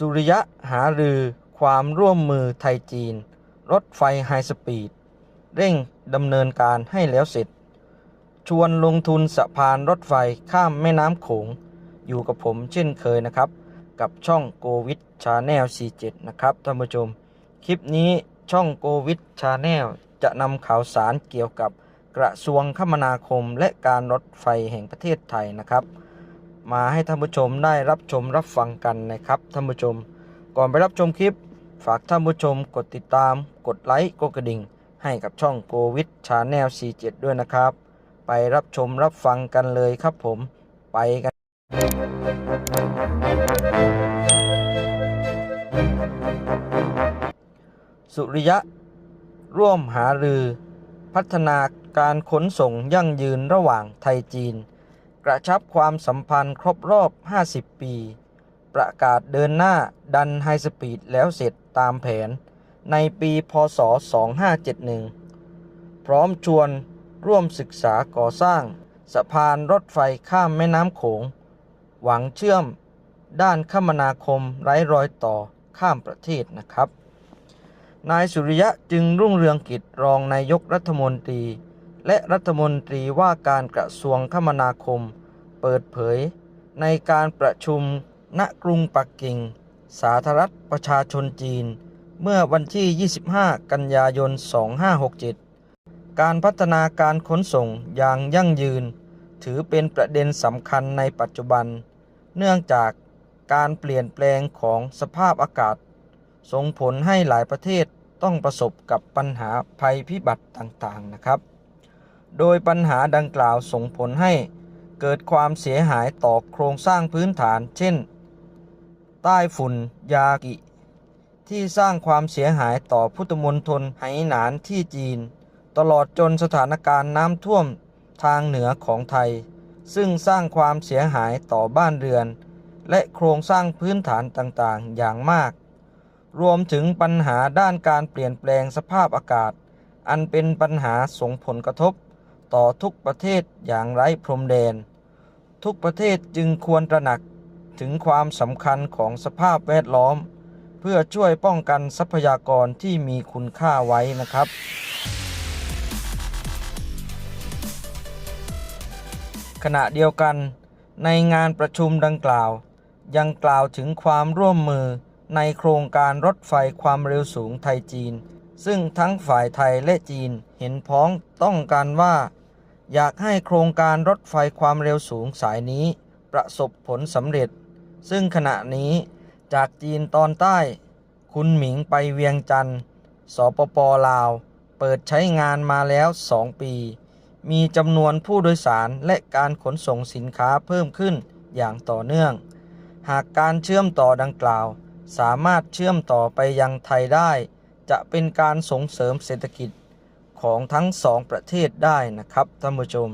สุริยะหารือความร่วมมือไทยจีน รถไฟไฮสปีด เร่งดำเนินการให้แล้วเสร็จ ชวนลงทุนสะพานรถไฟข้ามแม่น้ำโขง อยู่กับผมเช่นเคยนะครับ กับช่องโกวิดชาแนล47 นะครับท่านผู้ชม คลิปนี้ช่องโกวิดชาแนลจะนำข่าวสารเกี่ยวกับกระทรวงคมนาคมและการรถไฟแห่งประเทศไทยนะครับ มาให้ท่านผู้ชมได้รับชมรับฟังกันนะครับท่านผู้ชม ก่อนไปรับชมคลิป ฝากท่านผู้ชมกดติดตาม กดไลค์กดกระดิ่ง ให้กับช่องโกวิดชาแนล47 ด้วยนะครับ ไปรับชมรับฟังกันเลยครับผมไปกัน สุริยะ ร่วมหารือ พัฒนาการขนส่งยั่งยืนระหว่างไทยจีน ระชับความสัมพันธ์ครบรอบ 50 ปี ประกาศเดินหน้าดันไฮสปีดแล้วเสร็จตามแผน ในปีพศ 2571 พร้อมชวนร่วมศึกษาก่อสร้าง สะพานรถไฟข้ามแม่น้ำโขง หวังเชื่อมด้านคมนาคมไร้รอยต่อข้ามประเทศนะครับ นายสุริยะจึงรุ่งเรืองกิจรองนายกรัฐมนตรี และรัฐมนตรีว่าการกระทรวงคมนาคม เปิดเผย ในการประชุมณกรุงปักกิ่ง สาธารณรัฐประชาชนจีน เมื่อวันที่ 25 กันยายน 2567 การพัฒนาการขนส่งอย่างยั่งยืน ถือเป็นประเด็นสำคัญในปัจจุบัน เนื่องจากการเปลี่ยนแปลงของสภาพอากาศ ส่งผลให้หลายประเทศต้องประสบกับปัญหาภัยพิบัติต่างๆนะครับ โดยปัญหาดังกล่าวส่งผลให้ เกิดความเสียหายต่อโครงสร้างพื้นฐาน เช่น ใต้ฝุ่นยากิ ที่สร้างความเสียหายต่อพุทธมณฑลไหหนานที่จีน ตลอดจนสถานการณ์น้ำท่วมทางเหนือของไทย ซึ่งสร้างความเสียหายต่อบ้านเรือน และโครงสร้างพื้นฐานต่างๆ อย่างมาก รวมถึงปัญหาด้านการเปลี่ยนแปลงสภาพอากาศ อันเป็นปัญหาส่งผลกระทบ ต่อทุกประเทศอย่างไร้พรมแดน ทุกประเทศจึงควรตระหนักถึงความสำคัญของสภาพแวดล้อม เพื่อช่วยป้องกันทรัพยากรที่มีคุณค่าไว้นะครับ ขณะเดียวกัน ในงานประชุมดังกล่าว ยังกล่าวถึงความร่วมมือในโครงการรถไฟความเร็วสูงไทยจีน ซึ่งทั้งฝ่ายไทยและจีนเห็นพ้องต้องการว่า อยากให้โครงการรถไฟความเร็วสูงสายนี้ ประสบผลสำเร็จ ซึ่งขณะนี้จากจีนตอนใต้ คุณหมิงไปเวียงจันทร์สปปลาว เปิดใช้งานมาแล้ว 2 ปี มีจำนวนผู้โดยสารและการขนส่งสินค้าเพิ่มขึ้นอย่างต่อเนื่อง หากการเชื่อมต่อดังกล่าว สามารถเชื่อมต่อไปยังไทยได้ จะเป็นการส่งเสริมเศรษฐกิจ ของทั้งสองประเทศได้นะครับท่านผู้ชม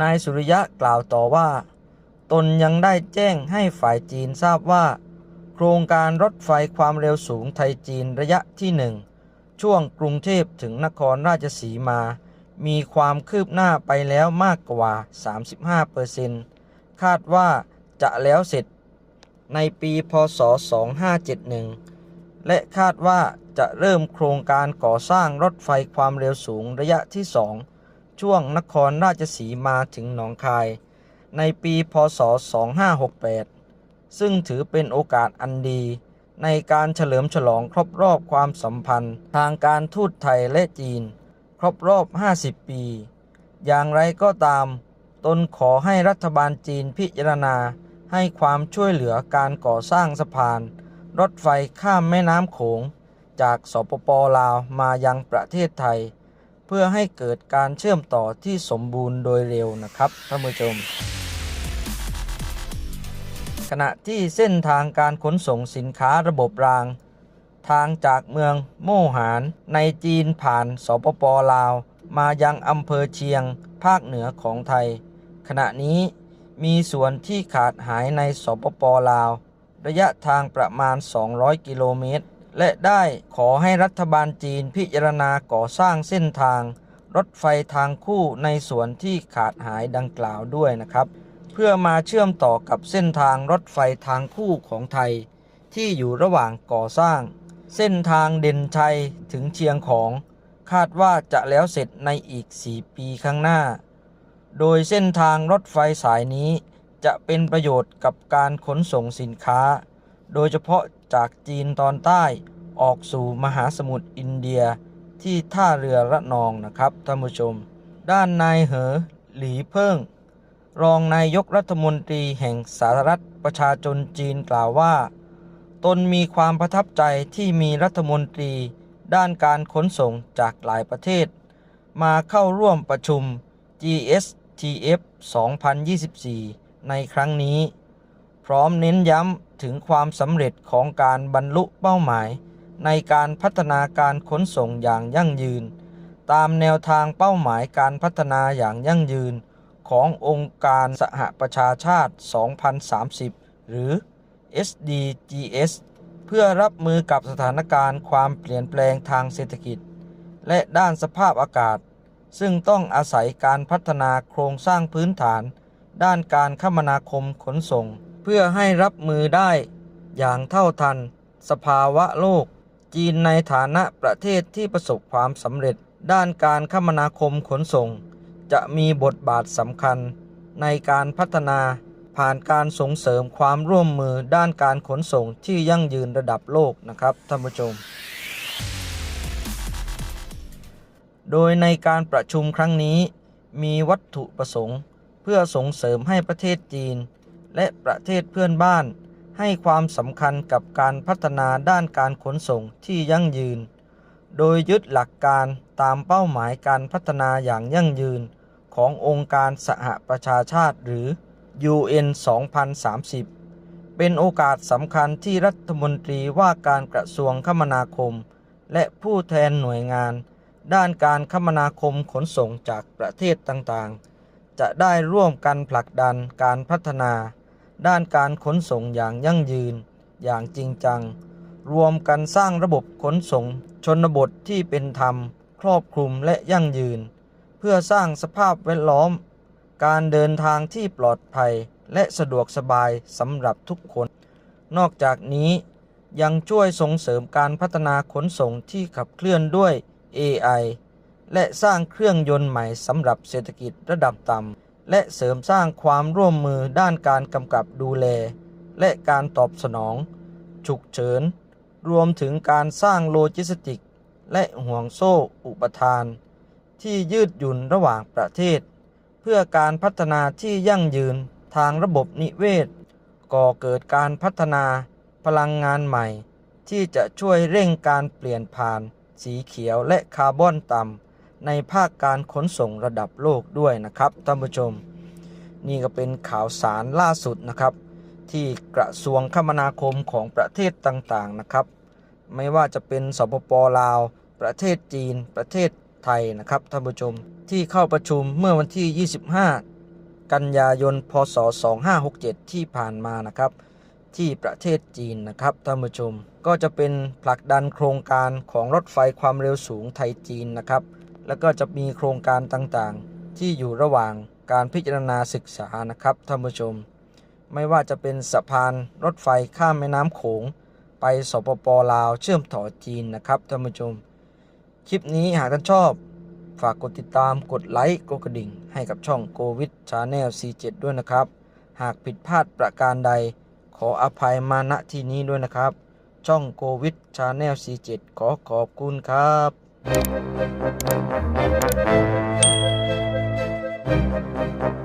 นายสุริยะกล่าวต่อว่า ตนยังได้แจ้งให้ฝ่ายจีนทราบว่า โครงการรถไฟความเร็วสูงไทยจีนระยะที่หนึ่งช่วงกรุงเทพถึงนครราชสีมา มีความคืบหน้าไปแล้วมากกว่า 35%คาดว่าจะแล้วเสร็จในปีพศ 2571 และคาดว่า จะเริ่มโครงการก่อสร้างรถไฟความเร็วสูงระยะที่ 2 ช่วงนครราชสีมาถึงหนองคาย ในปีพศ 2568 ซึ่งถือเป็นโอกาสอันดี ในการเฉลิมฉลองครบรอบความสัมพันธ์ ทางการทูตไทยและจีน ครบรอบ 50 ปี อย่างไรก็ตาม ตนขอให้รัฐบาลจีนพิจารณาให้ความช่วยเหลือการก่อสร้างสะพาน รถไฟข้ามแม่น้ำโขง จากสปปลาวมายังประเทศไทย เพื่อให้เกิดการเชื่อมต่อที่สมบูรณ์โดยเร็วนะครับท่านผู้ชม ขณะที่เส้นทางการขนส่งสินค้าระบบราง ทางจากเมืองโมหานในจีนผ่านสปปลาว มายังอำเภอเชียง ภาคเหนือของไทย ขณะนี้มีส่วนที่ขาดหายในสปปลาว ระยะทางประมาณ 200 กิโลเมตร และได้ขอให้รัฐบาลจีนพิจารณาก่อสร้างเส้นทาง รถไฟทางคู่ในส่วนที่ขาดหายดังกล่าวด้วยนะครับ เพื่อมาเชื่อมต่อกับเส้นทางรถไฟทางคู่ของไทย ที่อยู่ระหว่างก่อสร้าง เส้นทางเด่นชัยถึงเชียงของ คาดว่าจะแล้วเสร็จในอีก 4 ปีข้างหน้า โดยเส้นทางรถไฟสายนี้จะเป็นประโยชน์กับการขนส่งสินค้า โดยเฉพาะ จากจีนตอนใต้ออกสู่มหาสมุทรอินเดียที่ท่าเรือระนองนะครับท่านผู้ชม ด้านนายเหอหลีเพิ่ง รองนายกรัฐมนตรีแห่งสาธารณรัฐประชาชนจีนกล่าวว่า ตนมีความประทับใจที่มีรัฐมนตรี ด้านการขนส่งจากหลายประเทศ มาเข้าร่วมประชุม GSTF 2024 ในครั้งนี้ ร้อมเน้นย้ำถึงความสำเร็จของการบรรลุเป้าหมาย ในการพัฒนาการขนส่งอย่างยั่งยืน ตามแนวทางเป้าหมายการพัฒนาอย่างยั่งยืน ขององค์การสหประชาชาติ 2030 หรือ SDGs เพื่อรับมือกับสถานการณ์ความเปลี่ยนแปลงทางเศรษฐกิจ และด้านสภาพอากาศ ซึ่งต้องอาศัยการพัฒนาโครงสร้างพื้นฐาน ด้านการคมนาคมขนส่ง เพื่อให้รับมือได้อย่างเท่าทัน สภาวะโลก จีนในฐานะประเทศที่ประสบความสำเร็จด้านการคมนาคมขนส่ง จะมีบทบาทสำคัญในการพัฒนาผ่านการส่งเสริมความร่วมมือด้านการขนส่งที่ยั่งยืนระดับโลกนะครับท่านผู้ชม โดยในการประชุมครั้งนี้มีวัตถุประสงค์ เพื่อส่งเสริมให้ประเทศจีน และประเทศเพื่อนบ้าน ให้ความสำคัญกับการพัฒนาด้านการขนส่งที่ยั่งยืน โดยยึดหลักการตามเป้าหมายการพัฒนาอย่างยั่งยืน ขององค์การสหประชาชาติหรือ UN 2030 เป็นโอกาสสำคัญที่รัฐมนตรีว่าการกระทรวงคมนาคม และผู้แทนหน่วยงาน ด้านการคมนาคมขนส่งจากประเทศต่างๆ จะได้ร่วมกันผลักดันการพัฒนา ด้านการขนส่งอย่างยั่งยืนอย่างจริงจัง รวมกันสร้างระบบขนส่งชนบทที่เป็นธรรม ครอบคลุมและยั่งยืน เพื่อสร้างสภาพแวดล้อม การเดินทางที่ปลอดภัยและสะดวกสบายสำหรับทุกคน นอกจากนี้ยังช่วยส่งเสริมการพัฒนาขนส่งที่ขับเคลื่อนด้วย AI และสร้างเครื่องยนต์ใหม่สำหรับเศรษฐกิจระดับต่ำ และเสริมสร้างความร่วมมือด้านการกำกับดูแล และการตอบสนอง ฉุกเฉิน รวมถึงการสร้างโลจิสติก และห่วงโซ่อุปทาน ที่ยืดหยุ่นระหว่างประเทศ เพื่อการพัฒนาที่ยั่งยืนทางระบบนิเวศ ก่อเกิดการพัฒนาพลังงานใหม่ ที่จะช่วยเร่งการเปลี่ยนผ่าน สีเขียวและคาร์บอนต่ำ ในภาคการขนส่งระดับโลกด้วยนะครับท่านผู้ชม นี่ก็เป็นข่าวสารล่าสุดนะครับ ที่กระทรวงคมนาคมของประเทศต่างๆนะครับ ไม่ว่าจะเป็นสปปลาว ประเทศจีน ประเทศไทยนะครับท่านผู้ชมที่เข้าประชุมเมื่อวันที่ 25 กันยายน พศ 2567 ที่ผ่านมานะครับที่ประเทศจีนนะครับท่านผู้ชมก็จะเป็นผลักดันโครงการของรถไฟความเร็วสูงไทยจีนนะครับ แล้วก็จะมีโครงการต่างๆ ที่อยู่ระหว่างการพิจารณาศึกษานะครับท่านผู้ชม ไม่ว่าจะเป็นสะพานรถไฟข้ามแม่น้ำโขง ไปสปปลาวเชื่อมต่อจีนนะครับท่านผู้ชม คลิปนี้หากท่านชอบฝากกดติดตามกดไลค์กดกระดิ่ง ให้กับช่องโ o วิดชาแนล C7 ด้วยนะครับ หากผิดพลาดประการใด ขออภัยมาณที่นี้ด้วยนะครับ ช่องโ o วิดชาแนล C7 ขอขอบคุณครับ Thank you.